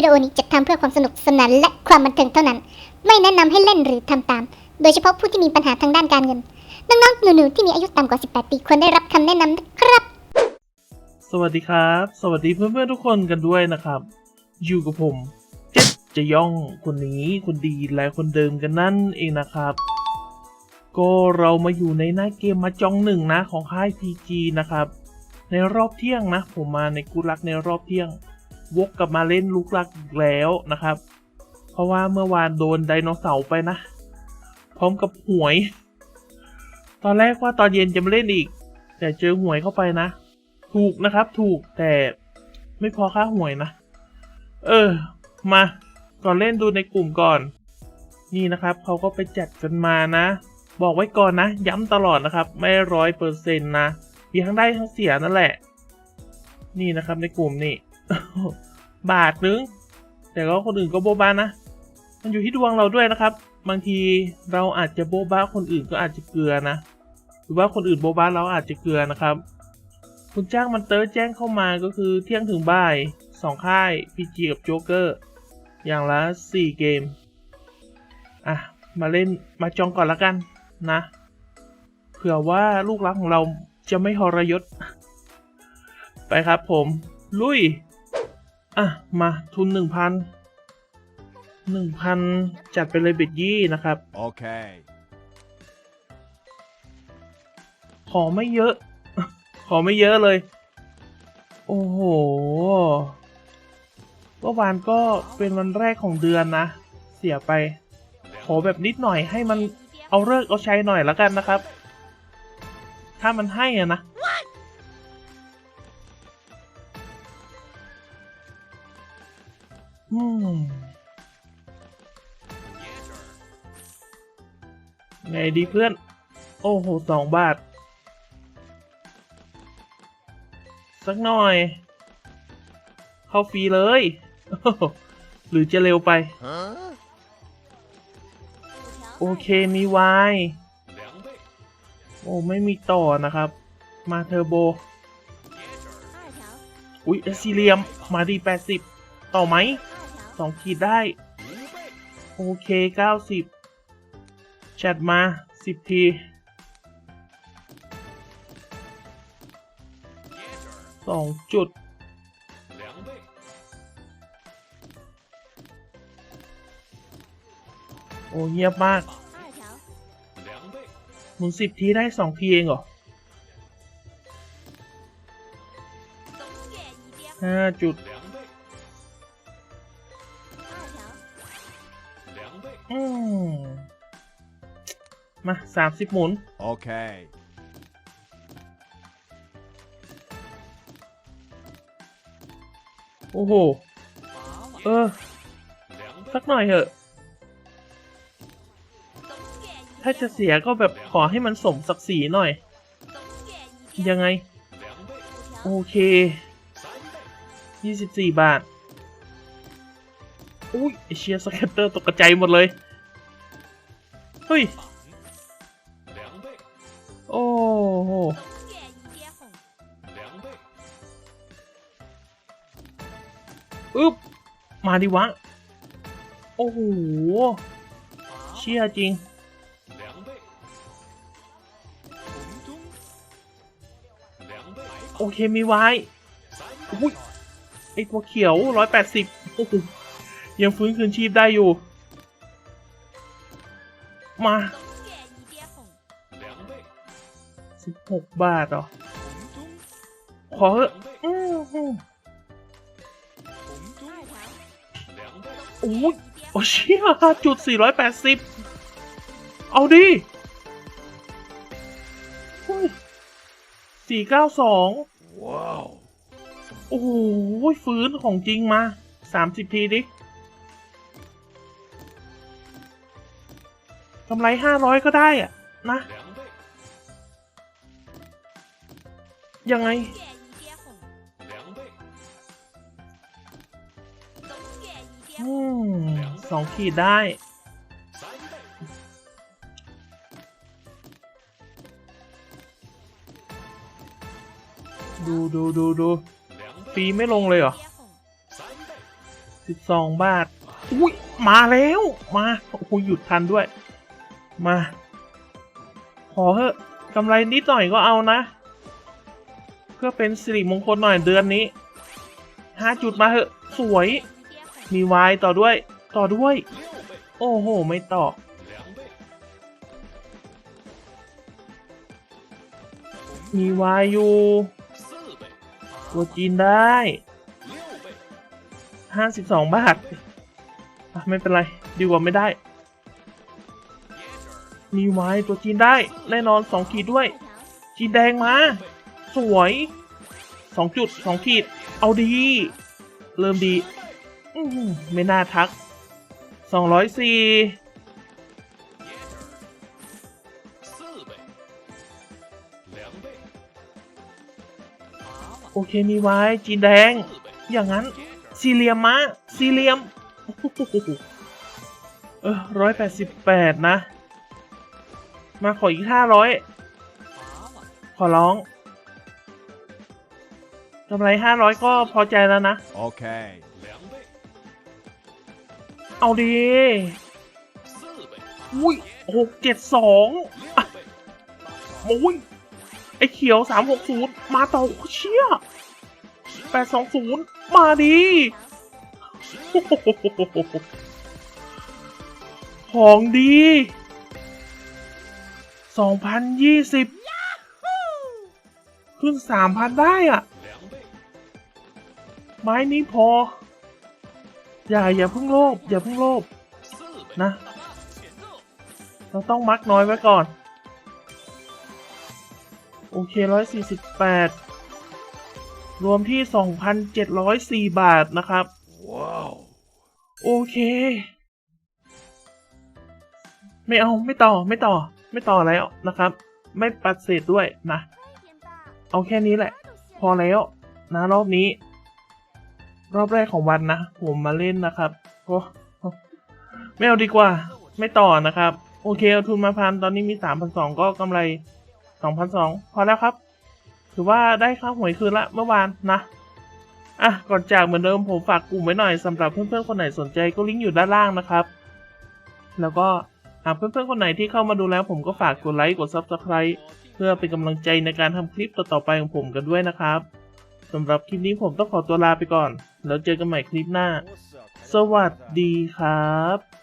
วิดีโอนี้จัดทำเพื่อความสนุกสนานและความบันเทิงเท่านั้น ไม่แนะนำให้เล่นหรือทำตาม โดยเฉพาะผู้ที่มีปัญหาทางด้านการเงิน น้องๆหนูๆที่มีอายุต่ำกว่า 18 ปีควรได้รับคำแนะนำนะครับ สวัสดีครับ สวัสดีเพื่อนๆทุกคนกันด้วยนะครับ อยู่กับผมเจ็ดจะย่องคนนี้คนดีและคนเดิมกันนั่นเองนะครับ ก็เรามาอยู่ในหน้าเกมมาจองหนึ่งนะของค่าย PG นะครับ ในรอบเที่ยงนะ ผมมาในกูรักในรอบเที่ยง วกกลับมาเล่นลูกรักอีกแล้วนะครับ เพราะว่าเมื่อวานโดนไดโนเสาร์ไปนะ พร้อมกับหวย ตอนแรกว่าตอนเย็นจะมาเล่นอีก แต่เจอหวยเข้าไปนะ ถูกนะครับถูกแต่ไม่พอค่าหวยนะ เออ มาก่อนเล่นดูในกลุ่มก่อน นี่นะครับเขาก็ไปจัดกันมานะ บอกไว้ก่อนนะ ย้ำตลอดนะครับ ไม่ร้อยเปอร์เซ็นต์นะมีทั้งได้ทั้งเสียนั่นแหละ นี่นะครับในกลุ่มนี่ บาทนึงแต่ก็คนอื่นก็โบบานะ มันอยู่ที่ดวงเราด้วยนะครับ บางทีเราอาจจะโบบาคนอื่นก็อาจจะเกลือนะ หรือว่าคนอื่นโบบาเราอาจจะเกลือนะครับ คุณจ้างมันเตอร์แจ้งเข้ามาก็คือเที่ยงถึงบ่ายสองค่าย PG กับโจ๊กเกอร์อย่างละ4เกม อะ มาเล่นมาจองก่อนละกันนะ เผื่อว่าลูกรักของเราจะไม่ทรยศ ไปครับผม ลุย อะ มา ทุน1,000 1,000จัดไปเลยเบ็ดยี่นะครับ Okay. ขอไม่เยอะ ขอไม่เยอะเลย โอ้โหเมื่อวานก็เป็นวันแรกของเดือนนะ เสียไป ขอแบบนิดหน่อยให้มันเอาเลิกษ์เอาใช้หน่อยแล้วกันนะครับ ถ้ามันให้อะนะ ไงดีเพื่อน โอ้โหสองบาท สักหน่อย เข้าฟรีเลย หรือจะเร็วไป Huh? โอเคมีวายโอ้ไม่มีต่อนะครับ มาเทอร์โบ อุ๊ยเอซิเลียม มาดี80 ต่อไหมสองขีดได้ โอเค90แชทมา10ทีสองจุดโอ้เงียบมากหมุนสิบทีได้สองทีเองเหรอห้าจุด อืมมาสามสิบหมุน Okay. โอ้โห เออ สักหน่อยเถอะ ถ้าจะเสียก็แบบขอให้มันสมศักดิ์ศรีหน่อย ยังไง โอเค 24 บาท อุ้ยไอเชียร์สแคตเตอร์ตกกระใจหมดเลย เฮ้ย โอ้โหอึ๊บ มาดิวะ โอ้โห เชี่ยจริง โอเคมีไว้อุ้ยไอตัวเขียวร้อยแปดสิบโอ้โห ยังฟื้นคืนชีพได้อยู่ มาสิบหกบาทเหรอ ขอเถอะอื้อหือโอ้ยโอ้เชี่ยจุดสี่ร้อยแปดสิบเอาดิสี่เก้าสอง Wow. โอ้โหฟื้นของจริงมาสามสิบทีดิ กำไรห้าร้อยก็ได้อะนะ ยังไง อืมสองขีดได้ ดูดูดูดูฟรีไม่ลงเลยเหรอสิบสองบาท อุ้ยมาแล้ว มา โอ้โหหยุดทันด้วย มา ขอเถอะกำไรนิดหน่อยก็เอานะ เพื่อเป็นสิริมงคลหน่อยเดือนนี้ห้าจุดมาเถอะ สวย มีวายต่อด้วย ต่อด้วย โอ้โห ไม่ต่อ มีวายอยู่ตัวจีนได้ห้าสิบสองบาท ไม่เป็นไร ดีกว่าไม่ได้ มีไวายตัวจีนได้แน่นอนสองขีดด้วย จีนแดงมา สวยสองจุดสองขีด เอาดี เริ่มดีไม่น่าทักสองร้อยสี่โอเคมีไว้จีนแดง อย่างนั้น สี่เหลี่ยมมาสี่เหลี่ยมโอ้โหเออร้อยแปดสิบแปดนะ มาขออีกห้าร้อยขอร้องกำไรห้าร้อยก็พอใจแล้วนะ Okay. เอาดีอุ้ยหกเจ็ดสองโอ้ยไอเขียวสามหกศูนย์มาต่อเชี่ยแปดสองศูนย์มาดีโอ้โหของดี สองพันยี่สิบขึ้นสามพันได้อะไม้นี้พอ อย่าอย่าเพิ่งโลภอย่าเพิ่งโลภนะ เราต้องมักน้อยไว้ก่อน โอเคร้อยสี่สิบแปดรวมที่สองพันเจ็ดร้อยสี่บาทนะครับ Wow. โอเค ไม่เอาไม่ต่อไม่ต่อ ไม่ต่อแล้วนะครับ ไม่ปัดเศษด้วยนะ เอาแค่นี้แหละ พอแล้วนะรอบนี้ รอบแรกของวันนะ ผมมาเล่นนะครับโอ้ไม่เอาดีกว่า ไม่ต่อนะครับ โอเคเอาทุนมาพันตอนนี้มีสามพันสองก็กำไรสองพันสองพอแล้วครับ ถือว่าได้ค่าหวยคืนละเมื่อวานนะอะก่อนจากเหมือนเดิมผมฝากกลุ่มไว้หน่อยสำหรับเพื่อนๆคนไหนสนใจก็ลิงก์อยู่ด้านล่างนะครับ แล้วก็ หากเพื่อนๆคนไหนที่เข้ามาดูแล้วผมก็ฝากกดไลค์กด Subscribe เพื่อเป็นกำลังใจในการทำคลิปต่อๆไปของผมกันด้วยนะครับสำหรับคลิปนี้ผมต้องขอตัวลาไปก่อน แล้วเจอกันใหม่คลิปหน้า สวัสดีครับ